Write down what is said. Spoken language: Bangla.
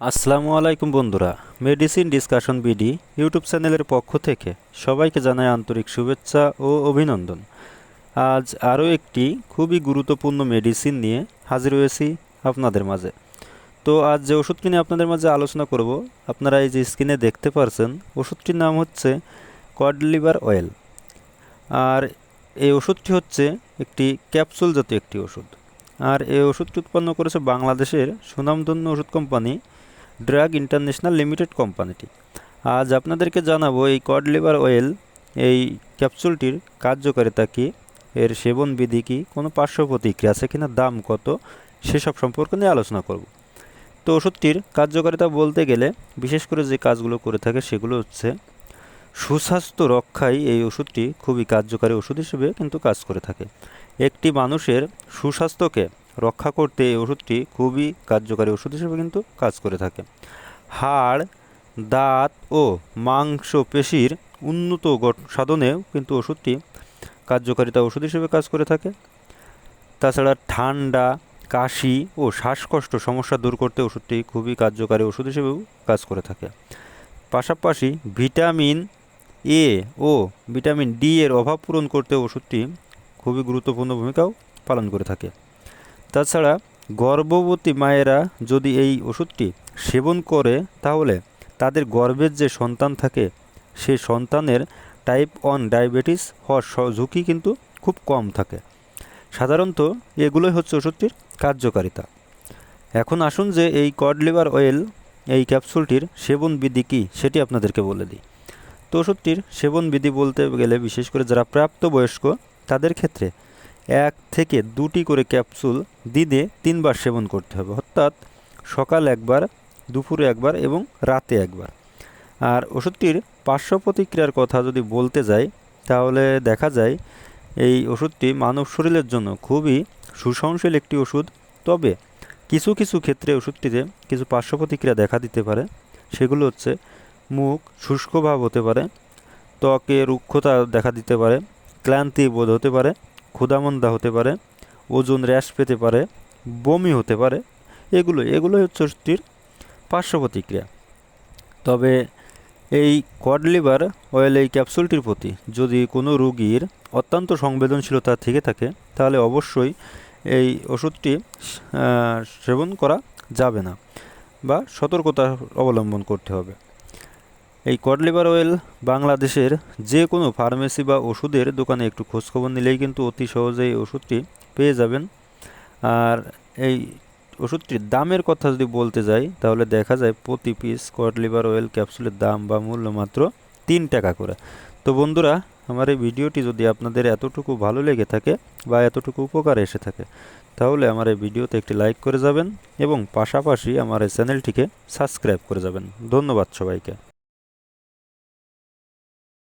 আসসালামু আলাইকুম বন্ধুরা মেডিসিন ডিসকাশন বিডি ইউটিউব চ্যানেলের পক্ষ থেকে সবাইকে জানাই আন্তরিক শুভেচ্ছা ও অভিনন্দন। আজ আরও একটি খুবই গুরুত্বপূর্ণ মেডিসিন নিয়ে হাজির হয়েছি আপনাদের মাঝে। তো আজ যে ওষুধটি নিয়ে আপনাদের মাঝে আলোচনা করব, আপনারা এই যে স্ক্রিনে দেখতে পারছেন, ওষুধটির নাম হচ্ছে কড লিভার অয়েল আর এই ওষুধটি হচ্ছে একটি ক্যাপসুল জাতীয় একটি ওষুধ। আর এই ওষুধটি উৎপন্ন করেছে বাংলাদেশের সুনামধন্য ওষুধ কোম্পানি ড্রাগ ইন্টারন্যাশনাল লিমিটেড কোম্পানিটি। আজ আপনাদেরকে জানাব এই কড লিভার অয়েল, এই ক্যাপসুলটির কার্যকারিতা কী, এর সেবন বিধি কী, কোনো পার্শ্ব প্রতিক্রিয়া আছে কিনা, দাম কত, সেসব সম্পর্কে নিয়ে আলোচনা করব। তো ওষুধটির কার্যকারিতা বলতে গেলে, বিশেষ করে যে কাজগুলো করে থাকে সেগুলো হচ্ছে, সুস্বাস্থ্য রক্ষায় এই ওষুধটি খুবই কার্যকারী ওষুধ হিসেবে কিন্তু কাজ করে থাকে। একটি মানুষের সুস্বাস্থ্যকে রক্ষা করতে এই ওষুধটি খুবই কার্যকারী ওষুধ হিসেবে কিন্তু কাজ করে থাকে। হাড়, দাঁত ও মাংস পেশির উন্নত সাধনেও কিন্তু ওষুধটি কার্যকারিতা ওষুধ হিসেবে কাজ করে থাকে। তাছাড়া ঠান্ডা, কাশি ও শ্বাসকষ্ট সমস্যা দূর করতে ওষুধটি খুবই কার্যকারী ওষুধ হিসেবেও কাজ করে থাকে। পাশাপাশি ভিটামিন এ ও ভিটামিন ডি এর অভাব পূরণ করতে ওষুধটি খুবই গুরুত্বপূর্ণ ভূমিকাও পালন করে থাকে। তাছাড়া গর্ভবতী মায়েরা যদি এই ওষুধটি সেবন করে, তাহলে তাদের গর্ভের যে সন্তান থাকে সেই সন্তানের টাইপ ওয়ান ডায়াবেটিস হওয়ার স- ঝুঁকি কিন্তু খুব কম থাকে। সাধারণত এগুলোই হচ্ছে ওষুধটির কার্যকারিতা। এখন আসুন যে এই কড লিভার অয়েল এই ক্যাপসুলটির সেবন বিধি কী, সেটি আপনাদেরকে বলে দিই। তো ওষুধটির সেবন বিধি বলতে গেলে, বিশেষ করে যারা প্রাপ্তবয়স্ক, তাদের ক্ষেত্রে এক থেকে দুটি করে ক্যাপসুল দিনে তিনবার সেবন করতে হবে। অর্থাৎ সকাল একবার, দুপুরে একবার এবং রাতে একবার। আর ওষুধটির পার্শ্ব প্রতিক্রিয়ার কথা যদি বলতে যাই, তাহলে দেখা যায় এই ওষুধটি মানব শরীরের জন্য খুবই সুসহনশীল একটি ওষুধ। তবে কিছু কিছু ক্ষেত্রে ওষুধটিতে কিছু পার্শ্ব প্রতিক্রিয়া দেখা দিতে পারে। সেগুলো হচ্ছে মুখ শুষ্ক ভাব হতে পারে, ত্বকে রুক্ষতা দেখা দিতে পারে, ক্লান্তি বোধ হতে পারে ক্ষুধামন্দা হতে পারে, ওজন হ্রাস পেতে পারে, বমি হতে পারে, এগুলো এগুলো হচ্ছে ওষুধটির পার্শ্ব প্রতিক্রিয়া তবে এই কড লিভার অয়েল এই ক্যাপসুলটির প্রতি যদি কোনো রোগীর অত্যন্ত সংবেদনশীলতা থেকে থাকে, তাহলে অবশ্যই এই ওষুধটি সেবন করা যাবে না বা সতর্কতা অবলম্বন করতে হবে। এই কড লিভার অয়েল বাংলাদেশের যে কোনো ফার্মেসি বা ওষুধের দোকানে একটু খোঁজখবর নিলেই কিন্তু অতি সহজেই ওষুধটি পেয়ে যাবেন। আর এই ওষুধটির দামের কথা যদি বলতে যাই, তাহলে দেখা যায় প্রতি পিস কড লিভার অয়েল ক্যাপসুলের দাম বা মূল্য মাত্র তিন টাকা করে। তো বন্ধুরা, আমার এই ভিডিওটি যদি আপনাদের এতটুকু ভালো লেগে থাকে বা এতটুকু উপকার এসে থাকে, তাহলে আমার এই ভিডিওতে একটি লাইক করে যাবেন এবং পাশাপাশি আমার এই চ্যানেলটিকে সাবস্ক্রাইব করে যাবেন। ধন্যবাদ সবাইকে।